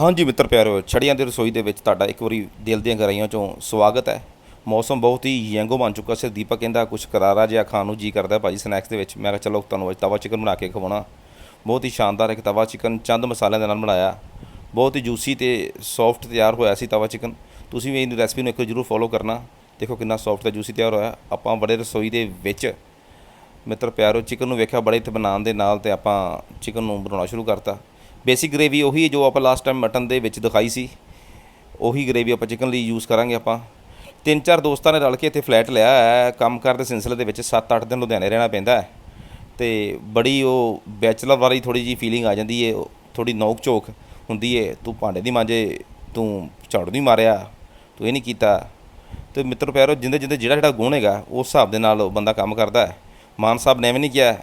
ਹਾਂਜੀ ਮਿੱਤਰ ਪਿਆਰਿਓ ਛੜੀਆਂ ਦੀ ਰਸੋਈ ਦੇ ਵਿੱਚ ਤੁਹਾਡਾ ਇੱਕ ਵਾਰੀ ਦਿਲ ਦੀਆਂ ਗਹਿਰਾਈਆਂ ਚੋਂ ਸਵਾਗਤ ਹੈ। ਮੌਸਮ ਬਹੁਤ ਹੀ ਯੰਗੋ ਬਣ ਚੁੱਕਾ ਸੀ। ਦੀਪਕ ਕਹਿੰਦਾ ਕੁਝ ਕਰਾਰਾ ਜਿਹਾ ਖਾਣ ਨੂੰ ਜੀ ਕਰਦਾ ਭਾਜੀ ਸਨੈਕਸ ਦੇ ਵਿੱਚ। ਮੈਂ ਕਿਹਾ, ਚਲੋ, ਤੁਹਾਨੂੰ ਅੱਜ ਤਵਾ ਚਿਕਨ ਬਣਾ ਕੇ ਖਵਾਉਣਾ। ਬਹੁਤ ਹੀ ਸ਼ਾਨਦਾਰ ਇੱਕ ਤਵਾ ਚਿਕਨ ਚੰਦ ਮਸਾਲਿਆਂ ਦੇ ਨਾਲ ਬਣਾਇਆ। ਬਹੁਤ ਹੀ ਜੂਸੀ ਤੇ ਸੌਫਟ ਤਿਆਰ ਹੋਇਆ ਸੀ ਤਵਾ ਚਿਕਨ। ਤੁਸੀਂ ਵੀ ਇਹ ਰੈਸਪੀ ਨੂੰ ਇੱਕ ਵਾਰ ਜ਼ਰੂਰ ਫੋਲੋ ਕਰਨਾ। ਦੇਖੋ ਕਿੰਨਾ ਸੌਫਟ ਤੇ ਜੂਸੀ ਤਿਆਰ ਹੋਇਆ। ਆਪਾਂ ਬੜੇ ਰਸੋਈ ਦੇ ਵਿੱਚ ਮਿੱਤਰ ਪਿਆਰੋ, ਚਿਕਨ ਨੂੰ ਵੇਖਿਆ, ਬੜੇ ਇੱਥੇ ਬਣਾਉਣ ਦੇ ਨਾਲ ਤੇ ਆਪਾਂ ਚਿਕਨ ਨੂੰ ਬਣਾਉਣਾ ਸ਼ੁਰੂ ਕਰਤਾ। ਬੇਸਿਕ ਗ੍ਰੇਵੀ ਉਹੀ ਹੈ ਜੋ ਆਪਾਂ ਲਾਸਟ ਟਾਈਮ ਮਟਨ ਦੇ ਵਿੱਚ ਦਿਖਾਈ ਸੀ। ਉਹੀ ਗ੍ਰੇਵੀ ਆਪਾਂ ਚਿਕਨ ਲਈ ਯੂਜ਼ ਕਰਾਂਗੇ ਆਪਾਂ। ਤਿੰਨ ਚਾਰ ਦੋਸਤਾਂ ਨੇ ਰਲ ਕੇ ਇੱਥੇ ਫਲੈਟ ਲਿਆ ਹੈ। ਕੰਮ ਕਰਦੇ ਸਿਲਸਿਲੇ ਦੇ ਵਿੱਚ 7-8 ਦਿਨ ਲੁਧਿਆਣੇ ਰਹਿਣਾ ਪੈਂਦਾ ਹੈ। ਤੇ ਬੜੀ ਉਹ ਬੈਚਲਰ ਵਾਲੀ ਥੋੜੀ ਜੀ ਫੀਲਿੰਗ ਆ ਜਾਂਦੀ ਹੈ ਥੋੜੀ ਨੋਕ ਝੋਕ ਹੁੰਦੀ ਹੈ ਤੂੰ ਭਾਂਡੇ ਦੀ ਮਾਂਜੇ, ਤੂੰ ਝਾੜੂ ਨਹੀਂ ਮਾਰਿਆ, ਤੂੰ ਇਹ ਨਹੀਂ ਕੀਤਾ। ਤੇ ਮਿੱਤਰ ਪਿਆਰੋ, ਜਿੰਦੇ ਜਿੰਦੇ ਜਿਹੜਾ ਜਿਹੜਾ ਗੁਣ ਹੈਗਾ, ਉਸ ਹਿਸਾਬ ਦੇ ਨਾਲ ਬੰਦਾ ਕੰਮ ਕਰਦਾ ਹੈ। ਮਾਨ ਸਾਹਿਬ ਨੇ ਵੀ ਨਹੀਂ ਕਿਹਾ,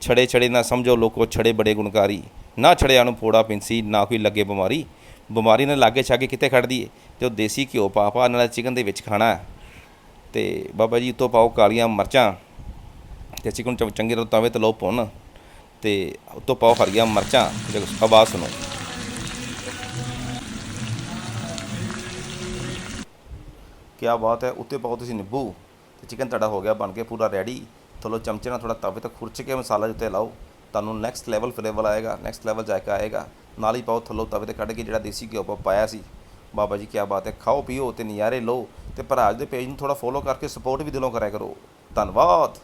ਛੜੇ ਛੜੇ ਨਾ ਸਮਝੋ, ਲੋਕੋ ਛੜੇ ਬੜੇ ਗੁਣਕਾਰੀ। ਨਾ ਛੜਿਆ ਨੂੰ ਫੋੜਾ ਪਿੰਸੀ, ਨਾ ਕੋਈ ਲੱਗੇ ਬਿਮਾਰੀ। ਬਿਮਾਰੀ ਨੇ ਲਾਗੇ ਛਾਗੇ ਕਿੱਥੇ ਖੜਦੀ ਏ ਤੇ ਉਹ ਦੇਸੀ ਘਿਓ ਪਾ ਪਾ ਨਾਲ ਚਿਕਨ ਦੇ ਵਿੱਚ ਖਾਣਾ ਹੈ। ਤੇ ਬਾਬਾ ਜੀ ਉੱਤੋਂ ਪਾਓ ਕਾਲੀਆਂ ਮਿਰਚਾਂ। ਤੇ ਚਿਕਨ ਚੰਗੀ ਤਰ੍ਹਾਂ ਤਵੇ ਤੇ ਲਓ ਭੁੰਨ। ਤੇ ਉੱਤੋਂ ਪਾਓ ਹਰੀਆਂ ਮਿਰਚਾਂ। ਦੇਖੋ ਆਵਾਜ਼ ਸੁਣੋ। ਕੀ ਬਾਤ ਹੈ, ਉੱਤੇ ਪਾਓ ਤੁਸੀਂ ਨਿੰਬੂ। ਤੇ ਚਿਕਨ ਤੁਹਾਡਾ ਹੋ ਗਿਆ, ਬਣ ਕੇ ਪੂਰਾ ਰੈਡੀ। ਥੋੜਾ ਚਮਚੇ ਨਾਲ ਥੋੜਾ ਤਵੇ ਤੇ ਖੁਰਚ ਕੇ ਮਸਾਲਾ ਉੱਤੇ ਲਾਓ। ਤੁਹਾਨੂੰ ਨੈਕਸਟ ਲੈਵਲ ਫਲੇਵਰ ਆਏਗਾ ਨੈਕਸਟ ਲੈਵਲ ਜਾਇਕਾ ਆਏਗਾ। ਨਾਲ ਹੀ ਪਾਓ ਥੱਲੋਂ ਤਵੇ ਤੇ ਕੱਢ ਕੇ ਜਿਹੜਾ ਦੇਸੀ ਘਿਓ ਆਪਾਂ ਪਾਇਆ ਸੀ। ਬਾਬਾ ਜੀ ਕੀ ਬਾਤ ਹੈ, ਖਾਓ, ਪੀਓ ਤੇ ਨਜ਼ਾਰੇ ਲਓ ਤੇ ਭਰਾਜ ਦੇ ਪੇਜ ਨੂੰ ਥੋੜਾ ਫੋਲੋ ਕਰਕੇ ਸਪੋਰਟ ਵੀ ਦਿਲੋਂ ਕਰਿਆ ਕਰੋ। ਧੰਨਵਾਦ।